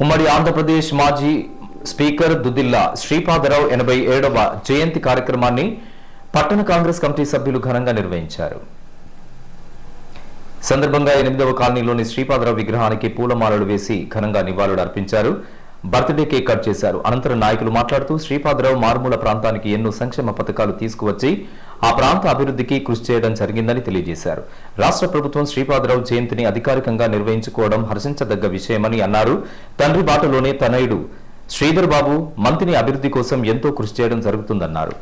ఉమ్మడి ఆంధ్రప్రదేశ్ మాజీ స్పీకర్ దుద్దిల్లా శ్రీపాదరావు ఎనభై ఏడవ జయంతి కార్యక్రమాన్ని పట్టణ కాంగ్రెస్ కమిటీ సభ్యులు ఘనంగా నిర్వహించారు. సందర్భంగా ఎనిమిదవ కాలనీలోని శ్రీపాదరావు విగ్రహానికి పూలమాలలు వేసి ఘనంగా నివాళులు అర్పించారు. బర్త్డే కేక్ కట్ చేశారు. అనంతరం నాయకులు మాట్లాడుతూ శ్రీపాదరావు మారుమూల ప్రాంతానికి ఎన్నో సంక్షేమ పథకాలు తీసుకువచ్చి ఆ ప్రాంత అభివృద్ధికి కృషి చేయడం జరిగిందని తెలియజేశారు. రాష్ట్ర ప్రభుత్వం శ్రీపాదరావు జయంతిని అధికారికంగా నిర్వహించుకోవడం హర్షించదగ్గ విషయమని అన్నారు. తండ్రి బాటలోనే తనయుడు శ్రీధర్ బాబు మంత్రిని అభివృద్ధి కోసం ఎంతో కృషి చేయడం జరుగుతుందన్నారు.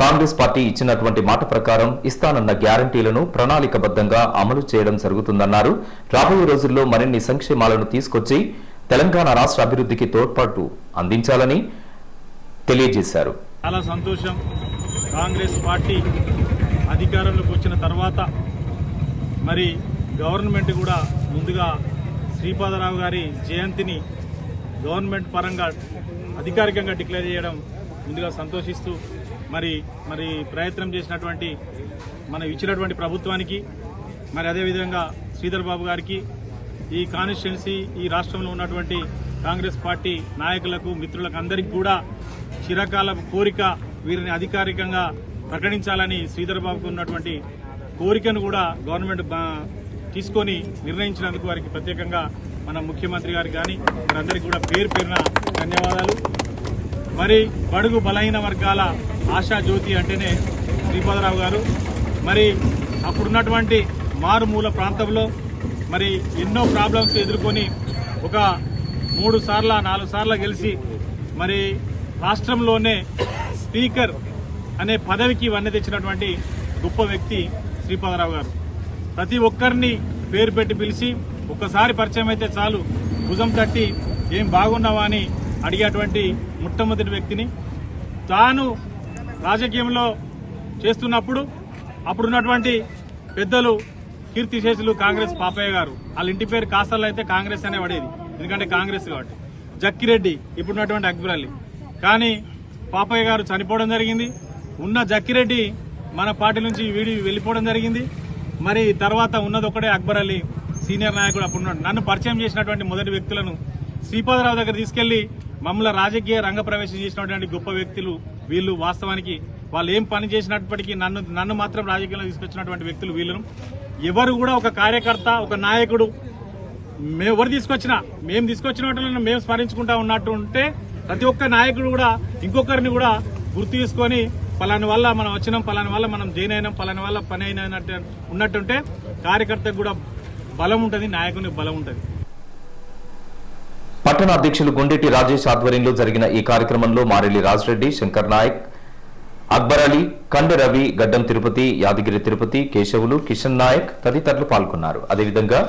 కాంగ్రెస్ పార్టీ ఇచ్చినటువంటి మాట ప్రకారం ఇస్తానన్న గ్యారంటీలను ప్రణాళికబద్ధంగా అమలు చేయడం జరుగుతుందన్నారు. రాబోయే రోజుల్లో మరిన్ని సంక్షేమాలను తీసుకొచ్చి తెలంగాణ రాష్ట్ర అభివృద్ధికి తోడ్పాటు అందించాలని తెలియజేశారు. చాలా సంతోషం. కాంగ్రెస్ పార్టీ అధికారంలోకి వచ్చిన తర్వాత మరి గవర్నమెంట్ కూడా ముందుగా శ్రీపాదరావు గారి జయంతిని గవర్నమెంట్ పరంగా అధికారికంగా డిక్లేర్ చేయడం ముందుగా సంతోషిస్తూ మరి మరి ప్రయత్నం చేసినటువంటి మనం ఇచ్చినటువంటి ప్రభుత్వానికి మరి అదేవిధంగా శ్రీధర్ బాబు గారికి ఈ కాన్స్టిట్యున్సీ ఈ రాష్ట్రంలో ఉన్నటువంటి కాంగ్రెస్ పార్టీ నాయకులకు మిత్రులకు అందరికీ కూడా చిరకాల కోరిక వీరిని అధికారికంగా ప్రకటించాలని శ్రీధర్ బాబుకు ఉన్నటువంటి కోరికను కూడా గవర్నమెంట్ తీసుకొని నిర్ణయించినందుకు వారికి ప్రత్యేకంగా మన ముఖ్యమంత్రి గారికి కానీ అందరికీ కూడా పేరు పేరున ధన్యవాదాలు. మరి బడుగు బలహీన వర్గాల ఆశా జ్యోతి అంటేనే శ్రీపాదరావు గారు. మరి అప్పుడున్నటువంటి మారుమూల ప్రాంతంలో మరి ఎన్నో ప్రాబ్లమ్స్ ఎదుర్కొని ఒక మూడు సార్ల నాలుగు సార్లు గెలిచి మరి రాష్ట్రంలోనే స్పీకర్ అనే పదవికి వన్నె తెచ్చినటువంటి గొప్ప వ్యక్తి శ్రీపాదరావు గారు. ప్రతి ఒక్కరిని పేరు పెట్టి పిలిచి ఒక్కసారి పరిచయం అయితే చాలు. భుజం తట్టి ఏం బాగున్నావా అని అడిగేటువంటి మొట్టమొదటి వ్యక్తిని. తాను రాజకీయంలో చేస్తున్నప్పుడు అప్పుడున్నటువంటి పెద్దలు కీర్తిశేషులు కాంగ్రెస్ పాపయ్య గారు. వాళ్ళ ఇంటి పేరు కాసల్లో అయితే కాంగ్రెస్ అనే పడేది. ఎందుకంటే కాంగ్రెస్ కాబట్టి. జక్కిరెడ్డి ఇప్పుడున్నటువంటి అక్బర్ అలీ. కానీ పాపయ్య గారు చనిపోవడం జరిగింది. ఉన్న జక్కిరెడ్డి మన పార్టీ నుంచి వీడి వెళ్ళిపోవడం జరిగింది. మరి తర్వాత ఉన్నది ఒకటే అక్బర్ అలీ సీనియర్ నాయకుడు అప్పుడున్నాడు నన్ను పరిచయం చేసినటువంటి మొదటి వ్యక్తులను శ్రీపాదరావు దగ్గర తీసుకెళ్ళి మమ్మల్ని రాజకీయ రంగ ప్రవేశం చేసినటువంటి గొప్ప వ్యక్తులు వీళ్ళు వాస్తవానికి వాళ్ళు ఏం పని చేసినప్పటికీ నన్ను నన్ను మాత్రం రాజకీయంలో తీసుకొచ్చినటువంటి వ్యక్తులు వీళ్ళను. ఎవరు కూడా ఒక కార్యకర్త ఒక నాయకుడు మేము ఎవరు తీసుకొచ్చినా మేము తీసుకొచ్చిన వాటిని మేము స్మరించుకుంటా ఉన్నట్టు ఉంటే ప్రతి ఒక్క నాయకుడు కూడా ఇంకొకరిని కూడా గుర్తు తీసుకొని పలాని వల్ల మనం వచ్చినాం పలాని వల్ల మనం జైన్ అయినాం పలాని వల్ల పని అయినట్టు ఉన్నట్టుంటే కార్యకర్తకు కూడా బలం ఉంటుంది నాయకునికి బలం ఉంటుంది. పట్టణ అధ్యక్షులు గుండెటి రాజేష్ ఆధ్వర్యంలో జరిగిన ఈ కార్యక్రమంలో మారెల్లి రాజరెడ్డి శంకర్ నాయక్ అక్బర్ అలీ కండ రవి గడ్డం తిరుపతి యాదగిరి తిరుపతి కేశవులు కిషన్ నాయక్ తదితరులు పాల్గొన్నారు. అదేవిధంగా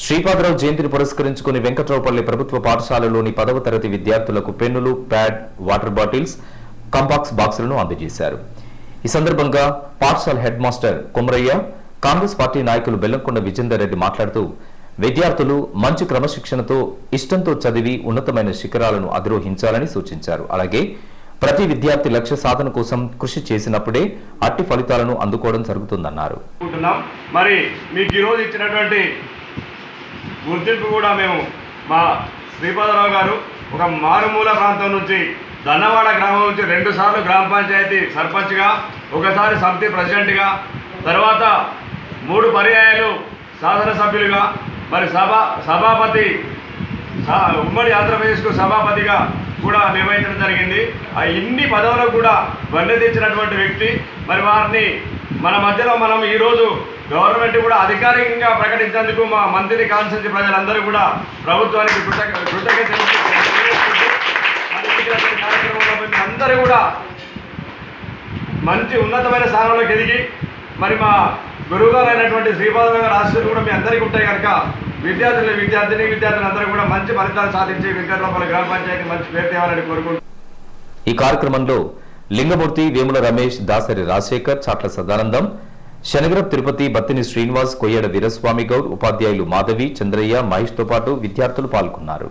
శ్రీపాదరావు జయంతిని పురస్కరించుకుని వెంకట్రావుపల్లి ప్రభుత్వ పాఠశాలలోని పదవ తరగతి విద్యార్థులకు పెన్నులు ప్యాడ్ వాటర్ బాటిల్స్ కంపాక్స్ బాక్సులను అందజేశారు. ఈ సందర్భంగా పాఠశాల head master Kumarayya Congress party నాయకులు బెల్లంకొండ విజేందర్ రెడ్డి మాట్లాడుతూ విద్యార్థులు మంచి క్రమశిక్షణతో ఇష్టంతో చదివి ఉన్నతమైన శిఖరాలను అధిరోహించాలని సూచించారు. అలాగే ప్రతి విద్యార్థి లక్ష్య సాధన కోసం కృషి చేసినప్పుడే అట్టి ఫలితాలను అందుకోవడం జరుగుతుందన్నారు. మరి మీకు ఈరోజు ఇచ్చినటువంటి గుర్తింపు కూడా మేము మా శ్రీపాదరావు గారు ఒక మారుమూల ప్రాంతం నుంచి దన్నవాడ గ్రామం నుంచి రెండు సార్లు గ్రామ పంచాయతీ సర్పంచ్గా ఒకసారి సమితి ప్రెసిడెంట్గా తర్వాత మూడు పర్యాయాలు శాసనసభ్యులుగా మరి సభ సభాపతి ఉమ్మడి ఆంధ్రప్రదేశ్కు సభాపతిగా కూడా నిర్వహించడం జరిగింది. ఆ ఇన్ని పదవులకు కూడా వన్నె తెచ్చినటువంటి వ్యక్తి. మరి వారిని మన మధ్యలో మనం ఈరోజు గవర్నమెంట్ కూడా అధికారికంగా ప్రకటించేందుకు మా మంత్రిని కాన్స్టిట్యూన్సీ ప్రజలందరూ కూడా ప్రభుత్వానికి కృతజ్ఞతలు అందరూ కూడా మంచి ఉన్నతమైన స్థానంలోకి ఎదిగి మరి మా గురువుగారు అయినటువంటి శ్రీపాద గారు ఆశీస్సులు కూడా మీ అందరికీ ఉంటాయి కనుక విద్యార్థులు విద్యార్థిని విద్యార్థులు అందరూ కూడా మంచి ఫలితాలు సాధించి వెంకటరాపల్లి గ్రామ పంచాయతీ మంచి పేరు తేవాలని కోరుకుంటున్నాను ఈ కార్యక్రమంలో లింగమూర్తి వేముల రమేష్ దాసరి రాజశేఖర్ చాట్ల సదానందం శనగరప్ తిరుపతి బత్తిని శ్రీనివాస్ కొయ్యడ వీరస్వామి గౌడ్ ఉపాధ్యాయులు మాధవి చంద్రయ్య మహేష్తో పాటు విద్యార్థులు పాల్గొన్నారు.